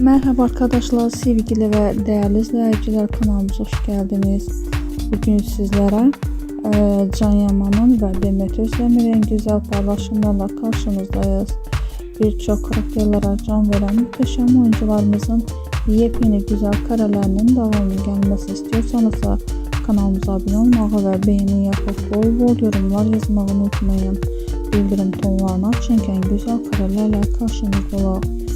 Merhaba arkadaşlar, sevgili ve değerli izleyiciler kanalımıza hoş geldiniz. Bugün sizlere e, Can Yaman'ın ve Demet Özdemir'in güzel paylaşımlarla karşınızdayız. Birçok karakterlere can veren muhteşem oyuncularımızın yepyeni güzel karelerinin devamı gelmesi istiyorsanız da kanalımıza abone olmayı ve beğeni yapıp bol bol yorumlar yazmayı unutmayın. Bildirim tonlarını açınken güzel karelerle karşınızda olun.